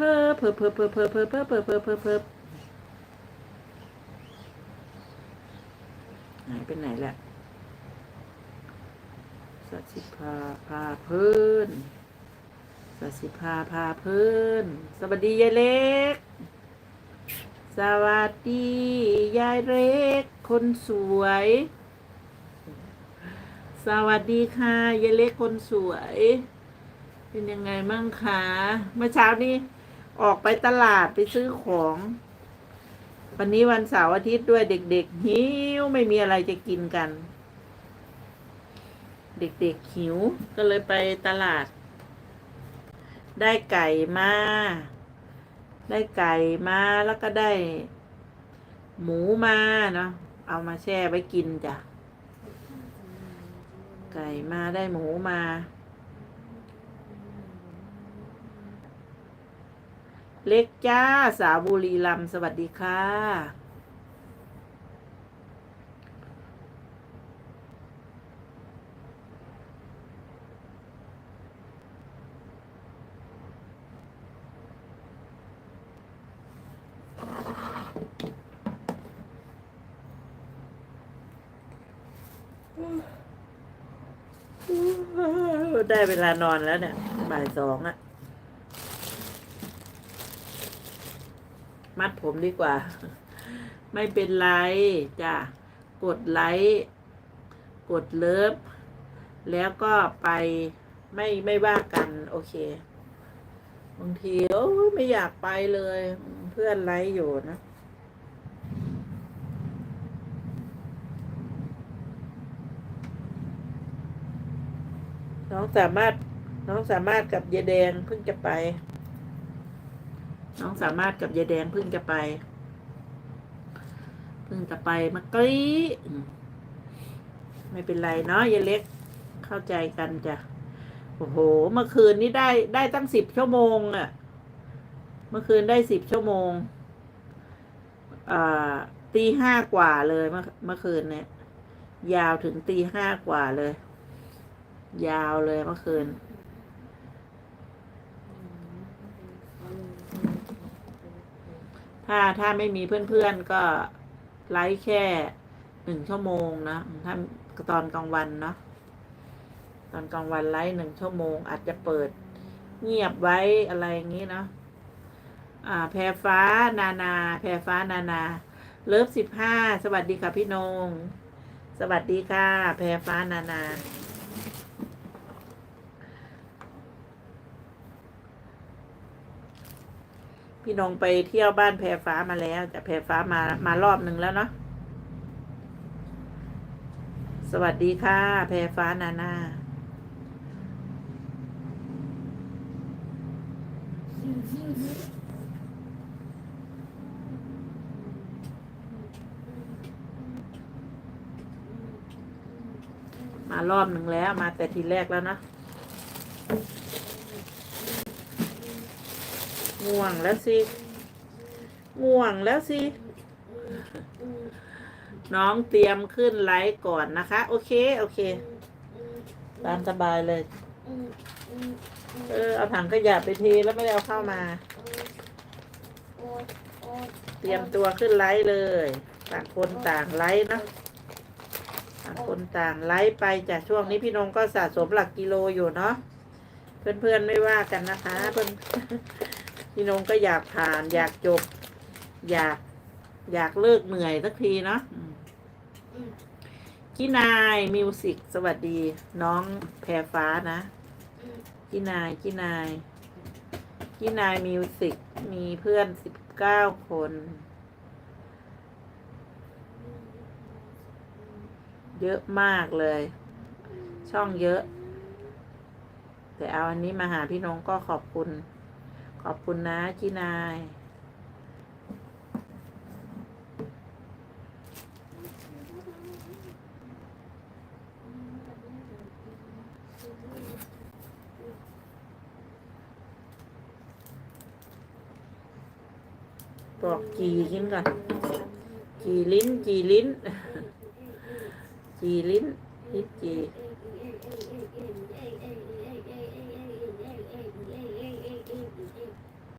เพิ่มเพิ่มเพิ่มเพิ่มเพิ่มเพิ่มเพิ่มเพิ่มเพิ่มเพิ่มเพิ่มหายไปไหนละสัสิภาพาเพื่นสัสิภาพาเพื่นสวัสดียายเล็ก สวัสดียายเล็ก คนสวย สวัสดีค่ะยายเล็กคนสวย เป็นยังไงมั่งคะเมื่อเช้านี้ ออกไปตลาดไปซื้อของ วันนี้วันเสาร์อาทิตย์ด้วยเด็ก ๆ หิวไม่มีอะไรจะกินกัน เด็ก ๆ หิวก็เลยไปตลาด ได้ไก่มา ได้ไก่มาแล้วก็ได้ หมูมาเนาะเอามาแช่ไว้กินจ้ะ ไก่มาได้หมูมา เล็กจ้าสาวบุรีลำสวัสดีค่ะ ได้เวลานอนแล้วเนี่ยบ่ายสองอะ มัดผมดีกว่า ไม่เป็นไรจ้ะกดไลค์กดเลิฟแล้วก็ไปไม่ไม่ว่ากัน โอเคบางทีโอ้ไม่อยากไปเลย เพื่อนไลค์อยู่นะน้องสามารถน้องสามารถกับยายแดงเพิ่งจะไป น้องสามารถกับยายแดงเพิ่งจะไป เพิ่งจะไปเมื่อกี้ไม่เป็นไรเนาะยายเล็กเข้าใจกันจ้ะโอ้โห เมื่อคืนนี้ได้ได้ตั้งสิบชั่วโมงอะ่ะ เมื่อคืนได้สิบชั่วโมงอ่าตีห้ากว่าเลยเมื่อเมื่อคืนเนี่ย ยาวถึงตีห้ากว่าเลย ยาวเลยเมื่อคืน ถ้าถ้าไม่มีเพื่อนๆก็ไลฟ์แค่หนึ่งชั่วโมงนะถ้าตอนกลางวันเนาะตอนกลางวันไลฟ์หนึ่งชั่วโมง อาจจะเปิดเงียบไว้อะไรอย่างนี้เนาะอ่า แพรฟ้านานา แพรฟ้านานา เลิฟสิบห้าสวัสดีค่ะพี่นง สวัสดีค่ะ แพรฟ้านานา พี่นงไปเที่ยวบ้านแพรฟ้ามาแล้วแต่แพรฟ้ามามารอบหนึ่งแล้วเนาะสวัสดีค่ะ แพรฟ้านานามารอบหนึ่งแล้วมาแต่ทีแรกแล้วนะ ง่วงแล้วสิ ง่วงแล้วสิ น้องเตรียมขึ้นไลฟ์ก่อนนะคะ โอเค โอเค ตามสบายเลย เออ เอาถังขยะไปเทแล้วไม่ได้เอาเข้ามา เตรียมตัวขึ้นไลฟ์เลย ต่างคนต่างไลฟ์เนาะต่างคนต่างไลฟ์ไปจากช่วงนี้พี่นงก็สะสมหลักกิโลอยู่เนาะเพื่อนๆไม่ว่ากันนะคะ เพื่อน พี่นงก็อยากผ่าน อยากจบ อยาก อยากเลิกเหนื่อยสักทีเนาะอืมพี่นายมิวสิกสวัสดี น้องแพรฟ้านะพี่นายพี่นายพี่นายมิวสิกมีเพื่อนสิบเก้าคนเยอะมากเลย ช่องเยอะ แต่เอาอันนี้มาหาพี่น้องก็ขอบคุณ ขอบคุณนะพี่นายบอกจีกินก่อน จีลิ้น จีลิ้น จีลิ้นลิ้นจี